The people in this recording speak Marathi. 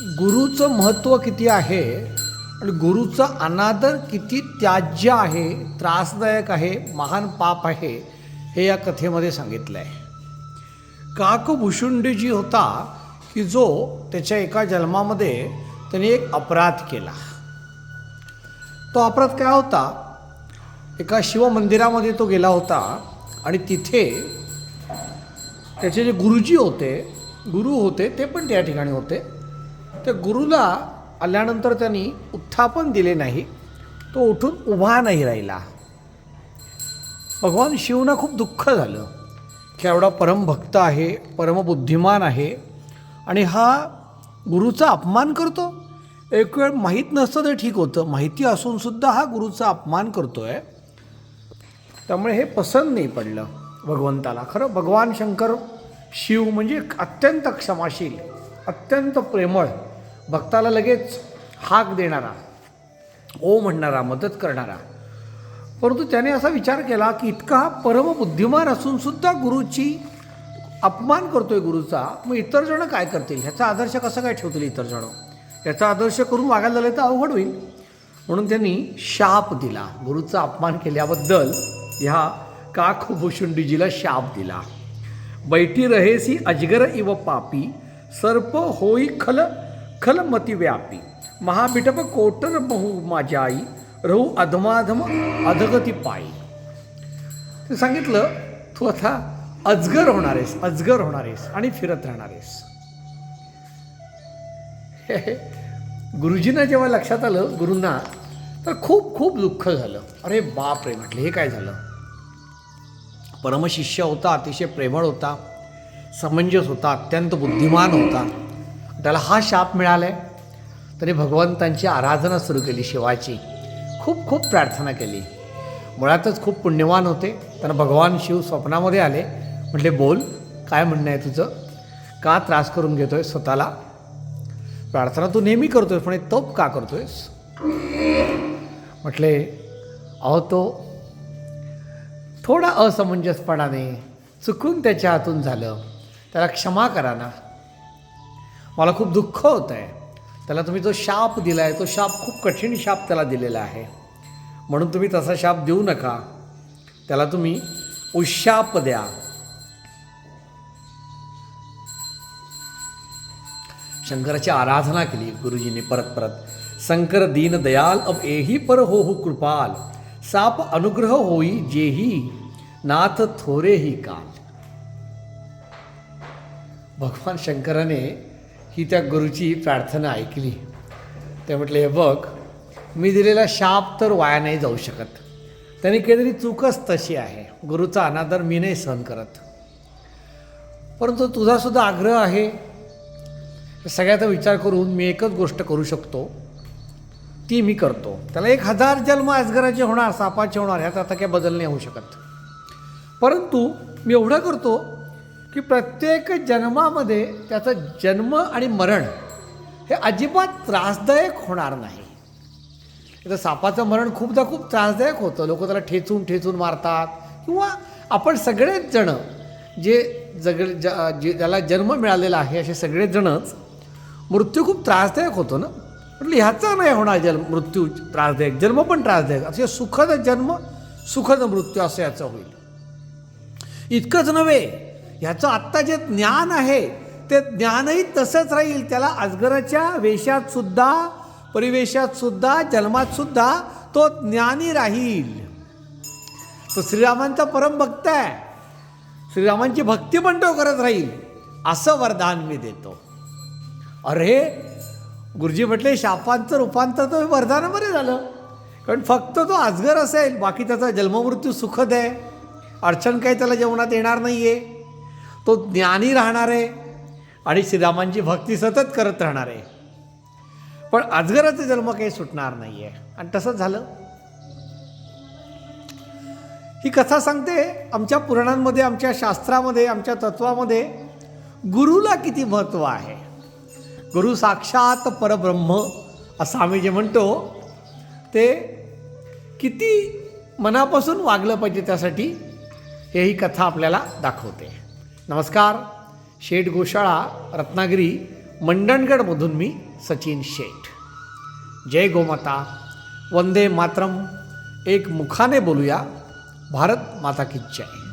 गुरुचं महत्त्व किती आहे आणि गुरुचा अनादर किती त्याज्य आहे त्रासदायक आहे महान पाप आहे हे या कथेमध्ये सांगितलं आहे काकभूषुंडी जी होता की जो त्याच्या एका जन्मामध्ये त्याने एक अपराध केला. तो अपराध काय होता? एका शिवमंदिरामध्ये तो गेला होता आणि तिथे त्याचे जे गुरुजी होते गुरु होते ते पण त्या ठिकाणी होते. त्या गुरुला आल्यानंतर त्यांनी उत्थापन दिले नाही तो उठून उभा नाही राहिला. भगवान शिवना खूप दुःख झालं. की एवढा परमभक्त आहे परमबुद्धिमान आहे आणि हा गुरुचा अपमान करतो. एक वेळ माहीत नसतं तर ठीक होतं माहिती असूनसुद्धा हा गुरुचा अपमान करतो आहे त्यामुळे हे पसंत नाही पडलं भगवंताला. खरं भगवान शंकर शिव म्हणजे अत्यंत क्षमाशील अत्यंत प्रेमळ भक्ताला लगेच हाक देणारा ओ म्हणणारा मदत करणारा. परंतु त्याने असा विचार केला की इतका हा परमबुद्धिमान असूनसुद्धा गुरुची अपमान करतोय गुरुचा मग इतरजणं काय करतील? ह्याचा आदर्श कसं काय ठेवतील इतरजणं याचा आदर्श करून वागायला झालं तर अवघड होईल. म्हणून त्यांनी शाप दिला. गुरुचा अपमान केल्याबद्दल ह्या काकभूषुंडीजीला शाप दिला. बैठी रहेसी अजगर इव पापी सर्प होई खल खलमती व्यापी महाबिटप कोटर बहु माझ्याई रहू अधमाधम अधगती पायी ते सांगितलं तू आता अजगर होणार आहेस अजगर होणार आहेस आणि फिरत राहणार आहेस. गुरुजींना जेव्हा लक्षात आलं गुरूंना तर खूप खूप दुःख झालं. अरे बाप रे म्हटलं हे काय झालं? परमशिष्य होता अतिशय प्रेमळ होता समंजस होता अत्यंत बुद्धिमान होता. त्याला हा शाप मिळालाय. तरी भगवंतांची आराधना सुरू केली शिवाची. खूप खूप प्रार्थना केली. मुळातच खूप पुण्यवान होते. त्यांना भगवान शिव स्वप्नामध्ये आले. म्हटले बोल काय म्हणणं आहे तुझं? का त्रास करून घेतोय स्वतःला? प्रार्थना तू नेहमी करतोयस पण हे तप का करतोयस? म्हटले अहो तो थोडा असमंजसपणाने चुकून त्याच्या हातून झालं. त्याला क्षमा करा ना. मला खूप दुःख होतं आहे. त्याला तुम्ही जो शाप दिला आहे तो शाप खूप कठीण शाप त्याला दिलेला आहे. म्हणून तुम्ही तसा शाप देऊ नका. त्याला तुम्ही उशाप द्या. शंकराची आराधना केली गुरुजींनी परत परत. शंकर दीन दयाल अब एही पर हो हो कृपाल. साप अनुग्रह होई जेही नाथ थोरे ही काल. भगवान शंकराने ही त्या गुरुची प्रार्थना ऐकली. ते म्हटले हे बघ मी दिलेला शाप तर वाया नाही जाऊ शकत. त्यांनी केलेली चूकच तशी आहे. गुरुचा अनादर मी नाही सहन करत. परंतु तुझासुद्धा आग्रह आहे. सगळ्याचा विचार करून मी एकच गोष्ट करू शकतो. ती मी करतो. त्याला एक हजार जन्म अजगराचे होणार सापाचे होणार ह्याचा आता काही बदल नाही होऊ शकत. परंतु मी एवढं करतो की प्रत्येक जन्मामध्ये त्याचा जन्म आणि मरण हे अजिबात त्रासदायक होणार नाही. तर सापाचं मरण खूपदा खूप त्रासदायक होतं. लोक त्याला ठेचून ठेचून मारतात. किंवा आपण सगळेच जण जे जग ज जे ज्याला जन्म मिळालेला आहे असे सगळेच जणच मृत्यू खूप त्रासदायक होतो ना? म्हटलं ह्याचा नाही होणार जन्म मृत्यू त्रासदायक जन्म पण त्रासदायक. असे सुखद जन्म सुखद मृत्यू असं याचं होईल. इतकंच नव्हे ह्याचं आत्ता जे ज्ञान आहे ते ज्ञानही तसंच राहील. त्याला अजगराच्या वेशात सुद्धा परिवेशात सुद्धा जन्मात सुद्धा तो ज्ञानी राहील. तो श्रीरामांचा परम भक्त आहे. श्रीरामांची भक्ती पण तो करत राहील. असं वरदान मी देतो. अरे गुरुजी म्हटले शापांचं रूपांतर तर वरदानामध्ये झालं. कारण फक्त तो अजगर असेल बाकी त्याचा जन्ममृत्यू सुखद आहे. अडचण काही त्याला जेवणात येणार नाही आहे तो ज्ञानी राहणार आहे आणि श्रीरामांची भक्ती सतत करत राहणार आहे. पण अजगराचा जन्म काही सुटणार नाही आहे आणि तसंच झालं. ही कथा सांगते आमच्या पुराणांमध्ये आमच्या शास्त्रामध्ये आमच्या तत्वामध्ये गुरुला किती महत्त्व आहे? गुरु साक्षात परब्रह्म असं आम्ही जे म्हणतो ते किती मनापासून वागलं पाहिजे त्यासाठी हे ही कथा आपल्याला दाखवते. नमस्कार. शेठ गोशाळा रत्नागिरी मंडणगडमधून मी सचिन शेठ. जय गोमाता. वंदे मातरम. एक मुखाने बोलूया. भारत माता की जय.